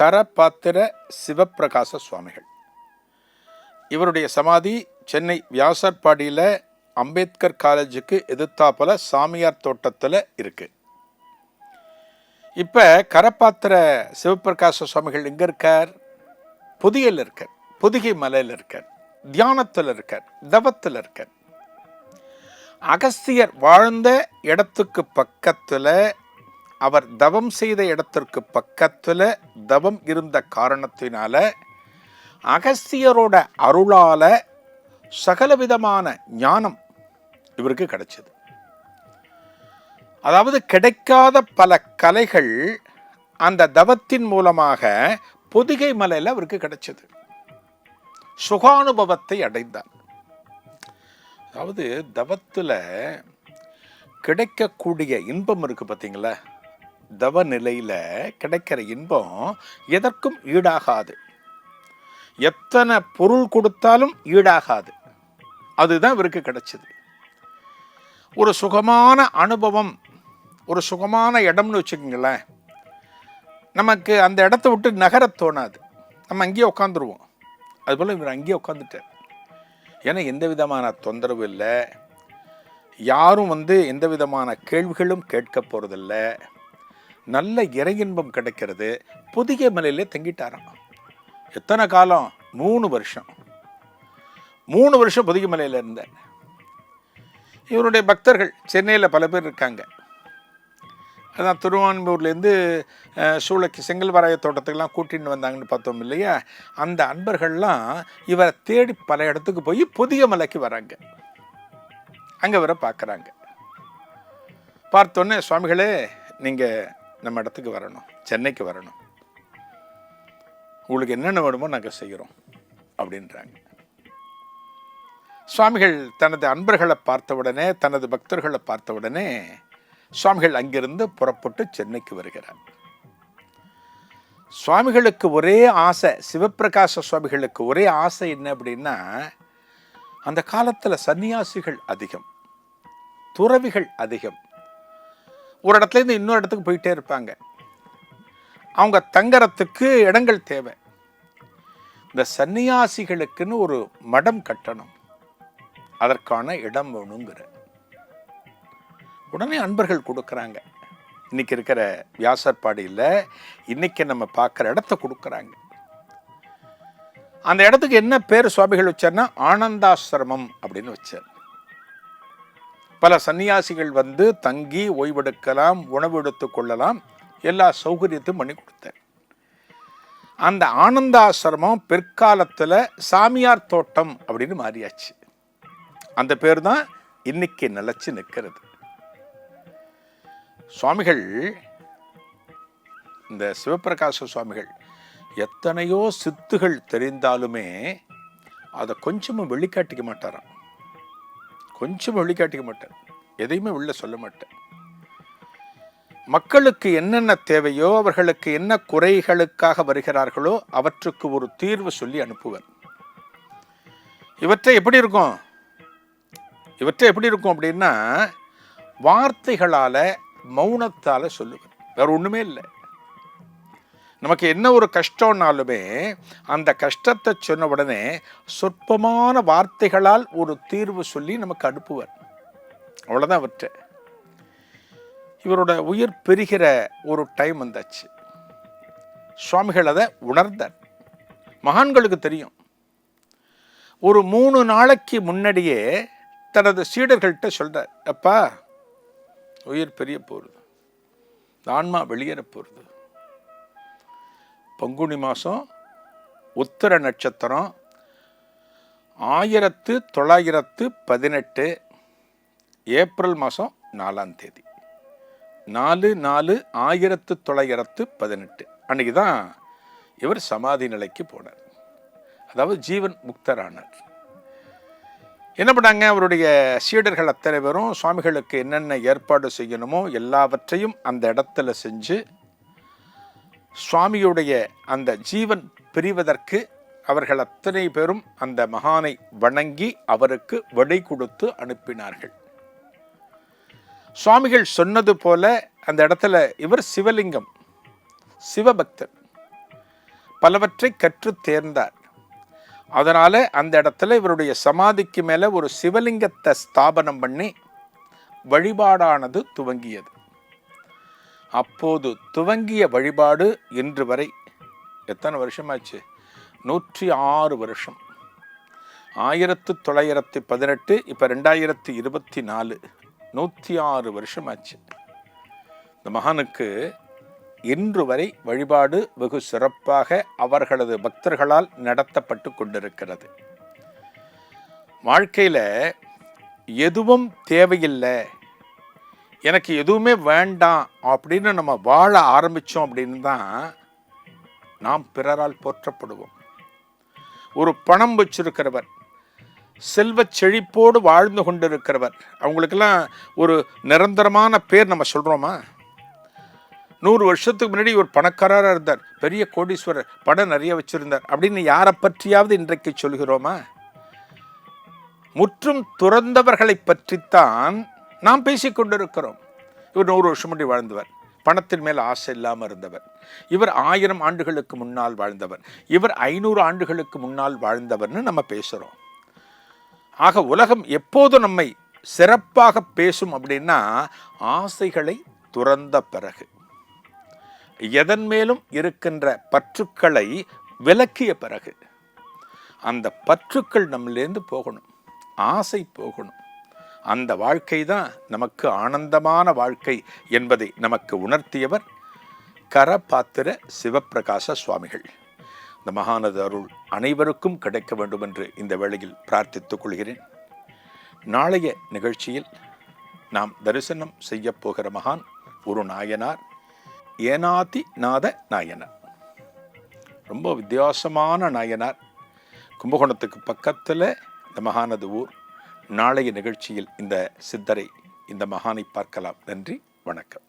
கரபாத்திர சிவப்பிரகாச சுவாமிகள். இவருடைய சமாதி சென்னை வியாசர்பாடியில் அம்பேத்கர் காலேஜுக்கு எதிர்த்தாப்புல சாமியார் தோட்டத்தில் இருக்கு. இப்போ கரப்பாத்திர சிவப்பிரகாச சுவாமிகள் எங்கே இருக்கார்? புதியில் இருக்கார். புதுகை மலையில் இருக்கார். தியானத்தில் இருக்கார். தவத்தில் இருக்கார். அகஸ்தியர் வாழ்ந்த இடத்துக்கு பக்கத்தில் அவர் தவம் செய்த இடத்திற்கு பக்கத்தில் தவம் இருந்த காரணத்தினால அகஸ்தியரோட அருளால சகலவிதமான ஞானம் இவருக்கு கிடைச்சது. அதாவது கிடைக்காத பல கலைகள் அந்த தவத்தின் மூலமாக பொதிகை மலையில் அவருக்கு கிடைச்சது. சுகானுபவத்தை அடைந்தார். அதாவது தவத்தில் கிடைக்கக்கூடிய இன்பம் இருக்கு பார்த்தீங்களா தவ நிலையில் கிடைக்கிற இன்பம் எதற்கும் ஈடாகாது. எத்தனை பொருள் கொடுத்தாலும் ஈடாகாது. அதுதான் இவருக்கு கிடைச்சது. ஒரு சுகமான அனுபவம் ஒரு சுகமான இடம்னு வச்சுக்கோங்களேன். நமக்கு அந்த இடத்த விட்டு நகர தோணாது. நம்ம அங்கேயே உட்காந்துருவோம் அதுபோல் இவர் அங்கேயே உட்காந்துட்டார் ஏன்னா எந்த விதமான தொந்தரவு இல்லை. யாரும் வந்து எந்த விதமான கேள்விகளும் கேட்க போகிறதில்ல நல்ல இறையின்பம் கிடைக்கிறது. புதிய மலையிலே தங்கிட்டாராம். எத்தனை காலம்? மூணு வருஷம். மூணு வருஷம் புதிய மலையில் இருந்தேன் இவருடைய பக்தர்கள் சென்னையில் பல பேர் இருக்காங்க. அதான் திருவான்மூர்லேருந்து அஹ், சூளக்கி செங்கல்வராய தோட்டத்துக்கெல்லாம் கூட்டின்னு வந்தாங்கன்னு பார்த்தோம் இல்லையா? அந்த அன்பர்கள்லாம் இவரை தேடி பல இடத்துக்கு போய் புதிய மலைக்கு வராங்க. அங்கே வர பார்க்குறாங்க. பார்த்தோன்னே சுவாமிகளே நீங்கள் நம்ம இடத்துக்கு வரணும். சென்னைக்கு வரணும். உங்களுக்கு என்னென்ன வேணுமோ நாங்கள் செய்கிறோம் அப்படின்றாங்க. சுவாமிகள் தனது அன்பர்களை பார்த்தவுடனே தனது பக்தர்களை பார்த்தவுடனே சுவாமிகள் அங்கிருந்து புறப்பட்டு சென்னைக்கு வருகிறார். சுவாமிகளுக்கு ஒரே ஆசை சிவப்பிரகாச சுவாமிகளுக்கு ஒரே ஆசை என்ன அப்படின்னா அந்த காலத்தில் சன்னியாசிகள் அதிகம் துறவிகள் அதிகம். ஒரு இடத்துல இருந்து இன்னொரு இடத்துக்கு போயிட்டே இருப்பாங்க. அவங்க தங்கறத்துக்கு இடங்கள் தேவை. இந்த சன்னியாசிகளுக்குன்னு ஒரு மடம் கட்டணும். அதற்கான இடம் வேணுங்கிற. உடனே அன்பர்கள் கொடுக்குறாங்க. இன்னைக்கு இருக்கிற வியாசர்பாடியில் இன்னைக்கு நம்ம பார்க்குற இடத்த கொடுக்குறாங்க. அந்த இடத்துக்கு என்ன பேர் சுவாமிகள் வச்சார்னா ஆனந்தாசிரமம் அப்படின்னு வச்சார். பல சன்னியாசிகள் வந்து தங்கி ஓய்வெடுக்கலாம் உணவு எடுத்துக் கொள்ளலாம் எல்லா சௌகரியத்தையும் பண்ணி கொடுத்தார் அந்த ஆனந்தாசிரமம் பிற்காலத்தில் சாமியார் தோட்டம் அப்படின்னு மாறியாச்சு. அந்த பேர் தான் இன்னைக்கு நிலச்சி நிற்கிறது. சுவாமிகள் இந்த சிவபிரகாச சுவாமிகள் எத்தனையோ சித்துகள் தெரிந்தாலுமே அதை கொஞ்சமும் வெளிக்காட்டிக்க மாட்டாராம். கொஞ்சம் வெளிக்காட்டிக்க மாட்டேன். எதையுமே உள்ள சொல்ல மாட்டேன். மக்களுக்கு என்னென்ன தேவையோ அவர்களுக்கு என்ன குறைகளுக்காக வருகிறார்களோ அவற்றுக்கு ஒரு தீர்வு சொல்லி அனுப்புவர் இவற்றை எப்படி இருக்கும்? இவற்றை எப்படி இருக்கும் அப்படின்னா வார்த்தைகளால் மௌனத்தால் சொல்லுவர் வேற ஒன்றுமே இல்லை. நமக்கு என்ன ஒரு கஷ்டம்னாலுமே அந்த கஷ்டத்தை சொன்ன உடனே சொற்பமான வார்த்தைகளால் ஒரு தீர்வு சொல்லி நமக்கு அனுப்புவர். அவ்வளோதான் அவற்றை. இவரோட உயிர் பெறுகிற ஒரு டைம் வந்தாச்சு. சுவாமிகள் அதை உணர்ந்தார். மகான்களுக்கு தெரியும். ஒரு மூணு நாளைக்கு முன்னாடியே தனது சீடர்கள்ட்ட சொல்கிறார் அப்பா உயிர் பெரிய போகிறது ஆன்மா வெளியேற போகிறது பங்குனி மாதம் உத்தர நட்சத்திரம் ஆயிரத்து தொள்ளாயிரத்து பதினெட்டு ஏப்ரல் மாதம் நாலாம் தேதி. நாலு நாலு ஆயிரத்து தொள்ளாயிரத்து பதினெட்டு. அன்றைக்கி தான் இவர் சமாதி நிலைக்கு போனார். அதாவது ஜீவன் முக்தரானார். என்ன பண்ணாங்க? அவருடைய சீடர்கள் அத்தனை பேரும் சுவாமிகளுக்கு என்னென்ன ஏற்பாடு செய்யணுமோ எல்லாவற்றையும் அந்த இடத்துல செஞ்சு சுவாமியுடைய அந்த ஜீவன் பிரிவதற்கு அவர்கள் அத்தனை பேரும் அந்த மகானை வணங்கி அவருக்கு விடை கொடுத்து அனுப்பினார்கள். சுவாமிகள் சொன்னது போல அந்த இடத்துல இவர் சிவலிங்கம் சிவபக்தர் பலவற்றை கற்று தேர்ந்தார். அதனால் அந்த இடத்துல இவருடைய சமாதிக்கு மேலே ஒரு சிவலிங்கத்தை ஸ்தாபனம் பண்ணி வழிபாடானது துவங்கியது. அப்போது துவங்கிய வழிபாடு இன்று வரை எத்தனை வருஷமாச்சு? நூற்றி ஆறு வருஷம். ஆயிரத்து தொள்ளாயிரத்தி பதினெட்டு இப்போ ரெண்டாயிரத்தி இருபத்தி நாலு. நூற்றி ஆறு வருஷமாச்சு. இந்த மகானுக்கு இன்று வரை வழிபாடு வெகு சிறப்பாக அவர்களது பக்தர்களால் நடத்தப்பட்டு கொண்டிருக்கிறது. வாழ்க்கையில் எதுவும் தேவையில்லை. எனக்கு எதுவுமே வேண்டாம் அப்படின்னு நம்ம வாழ ஆரம்பித்தோம் அப்படின்னு தான் நாம் பிறரால் போற்றப்படுவோம். ஒரு பணம் வச்சிருக்கிறவர் செல்வ செழிப்போடு வாழ்ந்து கொண்டிருக்கிறவர் அவங்களுக்கெல்லாம் ஒரு நிரந்தரமான பேர் நம்ம சொல்கிறோமா நூறு வருஷத்துக்கு முன்னாடி ஒரு பணக்காரராக இருந்தார் பெரிய கோடீஸ்வரர் படம் நிறைய வச்சுருந்தார் அப்படின்னு யாரை பற்றியாவது இன்றைக்கு சொல்கிறோமா? முற்றும் துறந்தவர்களை பற்றித்தான் நாம் பேசிக்கொண்டிருக்கிறோம். இவர் நூறு வருஷம் முன்னாடி வாழ்ந்தவர். பணத்தின் மேல் ஆசை இல்லாமல் இருந்தவர். இவர் ஆயிரம் ஆண்டுகளுக்கு முன்னால் வாழ்ந்தவர். இவர் ஐநூறு ஆண்டுகளுக்கு முன்னால் வாழ்ந்தவர்னு நம்ம பேசுகிறோம் ஆக உலகம் எப்போது நம்மை சிறப்பாக பேசும் அப்படின்னா ஆசைகளை துறந்த பிறகு. எதன் மேலும் இருக்கின்ற பற்றுக்களை விலக்கிய பிறகு. அந்த பற்றுக்கள் நம்மிலேருந்து போகணும். ஆசை போகணும். அந்த வாழ்க்கை தான் நமக்கு ஆனந்தமான வாழ்க்கை என்பதை நமக்கு உணர்த்தியவர் கரபாத்திர சிவப்பிரகாச சுவாமிகள். இந்த மகானது அருள் அனைவருக்கும் கிடைக்க வேண்டும் என்று இந்த வேளையில் பிரார்த்தித்துக் கொள்கிறேன். நாளைய நிகழ்ச்சியில் நாம் தரிசனம் செய்யப்போகிற மகான் ஒரு நாயனார் ஏனாதி நாத நாயனார். ரொம்ப வித்தியாசமான நாயனார். கும்பகோணத்துக்கு பக்கத்தில் இந்த மகானது ஊர். நாளைய நிகழ்ச்சியில் இந்த சித்தரை இந்த மகானை பார்க்கலாம். நன்றி வணக்கம்.